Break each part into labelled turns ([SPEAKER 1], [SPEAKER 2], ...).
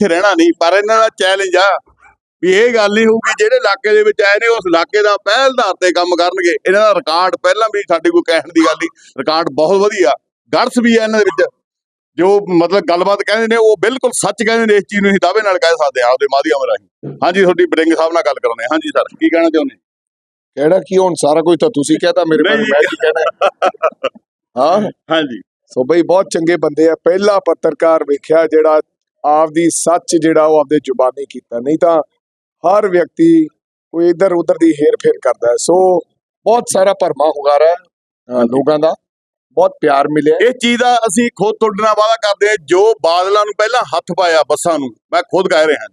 [SPEAKER 1] ਇੱਥੇ ਰਹਿਣਾ ਨਹੀਂ ਪਰ ਇਹਨਾਂ ਦਾ ਚੈਲੰਜ ਆ ਵੀ ਇਹ ਗੱਲ ਨਹੀਂ ਹੋਊਗੀ ਜਿਹੜੇ ਇਲਾਕੇ ਦੇ ਵਿੱਚ ਆਏ ਨੇ ਉਸ ਇਲਾਕੇ ਦਾ ਪਹਿਲ ਆਧਾਰ ਤੇ ਕੰਮ ਕਰਨਗੇ। ਇਹਨਾਂ ਦਾ ਰਿਕਾਰਡ ਪਹਿਲਾਂ ਵੀ ਸਾਡੇ ਕੋਲ ਕਹਿਣ ਦੀ ਗੱਲ ਨਹੀਂ ਰਿਕਾਰਡ ਬਹੁਤ ਵਧੀਆ। ਗੜਸ ਵੀ ਹੈ ਇਹਨਾਂ ਦੇ ਵਿੱਚ। ਜੋ ਮਤਲਬ ਗੱਲਬਾਤ ਕਹਿੰਦੇ ਨੇ ਉਹ ਬਿਲਕੁਲ ਸੱਚ ਕਹਿੰਦੇ ਨੇ ਇਸ ਚੀਜ਼ ਨੂੰ ਅਸੀਂ ਦਾਅਵੇ ਨਾਲ ਕਹਿ ਸਕਦੇ ਹਾਂ ਆਪਦੇ ਮਾਧਿਅਮ ਰਾਹੀਂ। ਹਾਂਜੀ ਤੁਹਾਡੀ ਬਰਿੰਗ ਸਾਹਿਬ ਨਾਲ ਗੱਲ ਕਰਾਉਂਦੇ ਹਾਂ। ਹਾਂਜੀ ਸਰ ਕੀ ਕਹਿਣਾ ਚਾਹੁੰਦੇ?
[SPEAKER 2] ਕਿਹੜਾ ਕੀ ਹੁਣ ਸਾਰਾ ਕੁਝ ਤਾਂ ਤੁਸੀਂ ਕਹਤਾ ਮੇਰੇ ਕੋਲ
[SPEAKER 1] ਨਹੀਂ।
[SPEAKER 2] ਮੈਂ ਕੀ ਕਹਿਣਾ? ਹਾਂ?
[SPEAKER 1] ਹਾਂਜੀ।
[SPEAKER 2] ਸੋ ਬਈ ਬਹੁਤ ਚੰਗੇ ਬੰਦੇ ਆ। ਪਹਿਲਾ ਪੱਤਰਕਾਰ ਵੇਖਿਆ ਜਿਹੜਾ ਆਪਦੀ ਸੱਚ ਜਿਹੜਾ ਉਹ ਆਪਦੇ ਜ਼ੁਬਾਨੀ ਕੀਤਾ। ਨਹੀਂ ਤਾਂ ਹਰ ਵਿਅਕਤੀ ਕੋਈ ਇਧਰ ਉਧਰ ਦੀ ਹੇਰ ਫੇਰ ਕਰਦਾ ਹੈ। ਸੋ ਬਹੁਤ ਸਾਰਾ ਭਰਮਾ ਹੁੰਗਾਰਾ ਹੈ ਲੋਕਾਂ ਦਾ। ਬਹੁਤ ਪਿਆਰ ਮਿਲਿਆ।
[SPEAKER 1] ਇਹ ਚੀਜ਼ ਦਾ ਅਸੀਂ ਖੁਦ ਤੁਹਾਡੇ ਨਾਲ ਵਾਅਦਾ ਕਰਦੇ ਹਾਂ ਜੋ ਬਾਦਲਾਂ ਨੂੰ ਪਹਿਲਾਂ ਹੱਥ ਪਾਇਆ ਬੱਸਾਂ ਨੂੰ ਮੈਂ ਖੁਦ ਕਹਿ ਰਿਹਾ।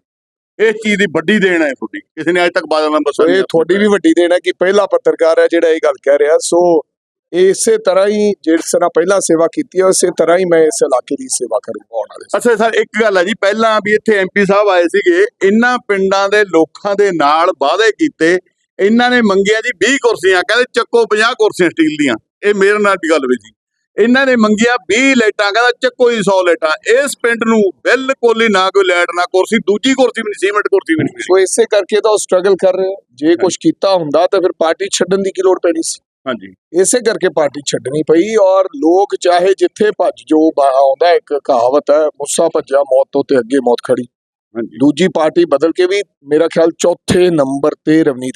[SPEAKER 1] ਇਸ ਚੀਜ਼ ਦੀ ਵੱਡੀ ਦੇਣ ਹੈ ਤੁਹਾਡੀ। ਕਿਸੇ ਨੇ ਅੱਜ ਤੱਕ ਬਾਦਲਾਂ ਨੂੰ ਬੱਸਾਂ
[SPEAKER 2] ਇਹ ਤੁਹਾਡੀ ਵੀ ਵੱਡੀ ਦੇਣ ਹੈ ਕਿ ਪਹਿਲਾ ਪੱਤਰਕਾਰ ਹੈ ਜਿਹੜਾ ਇਹ ਗੱਲ ਕਹਿ ਰਿਹਾ। ਸੋ ਇਹ ਇਸੇ ਤਰ੍ਹਾਂ ਹੀ ਜਿਸ ਤਰ੍ਹਾਂ ਪਹਿਲਾਂ ਸੇਵਾ ਕੀਤੀ ਹੈ ਉਸੇ ਤਰ੍ਹਾਂ ਹੀ ਮੈਂ ਇਸ ਇਲਾਕੇ ਦੀ ਸੇਵਾ ਕਰੂੰਗਾ ਆਉਣ ਵਾਲੇ
[SPEAKER 1] ਅੱਛਾ ਸਰ ਇੱਕ ਗੱਲ ਹੈ ਜੀ ਪਹਿਲਾਂ ਵੀ ਇੱਥੇ ਐਮਪੀ ਸਾਹਿਬ ਆਏ ਸੀਗੇ ਇਹਨਾਂ ਪਿੰਡਾਂ ਦੇ ਲੋਕਾਂ ਦੇ ਨਾਲ ਵਾਅਦੇ ਕੀਤੇ ਇਹਨਾਂ ਨੇ ਮੰਗਿਆ ਜੀ 20 ਕੁਰਸੀਆਂ ਕਹਿੰਦੇ ਚੱਕੋ 50 ਕੁਰਸੀਆਂ ਸਟੀਲ ਦੀਆਂ ਇਹ ਮੇਰੇ ਨਾਲ ਵੀ ਗੱਲ ਹੋਈ ਸੀ। ਇਹਨਾਂ ਨੇ ਮੰਗਿਆ 20 ਲਾਈਟਾਂ ਕਹਿੰਦਾ ਚੱਕੋ ਹੀ 100 ਲਾਈਟਾਂ ਇਸ ਪਿੰਡ ਨੂੰ ਬਿਲਕੁਲ ਹੀ ਨਾ ਕੋਈ ਲਾਈਟ ਨਾ ਕੁਰਸੀ ਦੂਜੀ ਕੁਰਸੀ ਵੀ ਨਹੀਂ ਸੀਮੈਂਟ ਕੁਰਸੀ ਵੀ ਨਹੀਂ।
[SPEAKER 2] ਸੋ ਇਸੇ ਕਰਕੇ ਤਾਂ ਉਹ ਸਟਰਗਲ ਕਰ ਰਹੇ। ਜੇ ਕੁਝ ਕੀਤਾ ਹੁੰਦਾ ਤਾਂ ਫਿਰ ਪਾਰਟੀ ਛੱਡਣ ਦੀ ਕੀ ਲੋੜ ਪੈਣੀ ਸੀ?
[SPEAKER 1] ਹਾਂਜੀ।
[SPEAKER 2] ਇਸੇ ਕਰਕੇ ਪਾਰਟੀ ਛੱਡਣੀ ਪਈ ਔਰ ਲੋਕ ਚਾਹੇ ਜਿੱਥੇ ਭੱਜ ਜੋ ਆਉਂਦਾ ਇੱਕ ਕਹਾਵਤ ਹੈ ਮੁੱਸਾ ਭੱਜਾ ਮੌਤ ਤੋਂ ਤੇ ਅੱਗੇ ਮੌਤ ਖੜੀ।
[SPEAKER 1] ਹਾਂਜੀ।
[SPEAKER 2] ਦੂਜੀ ਪਾਰਟੀ ਬਦਲ ਕੇ ਵੀ ਮੇਰਾ ਖਿਆਲ ਚੌਥੇ ਨੰਬਰ ਤੇ ਰਵਨੀਤ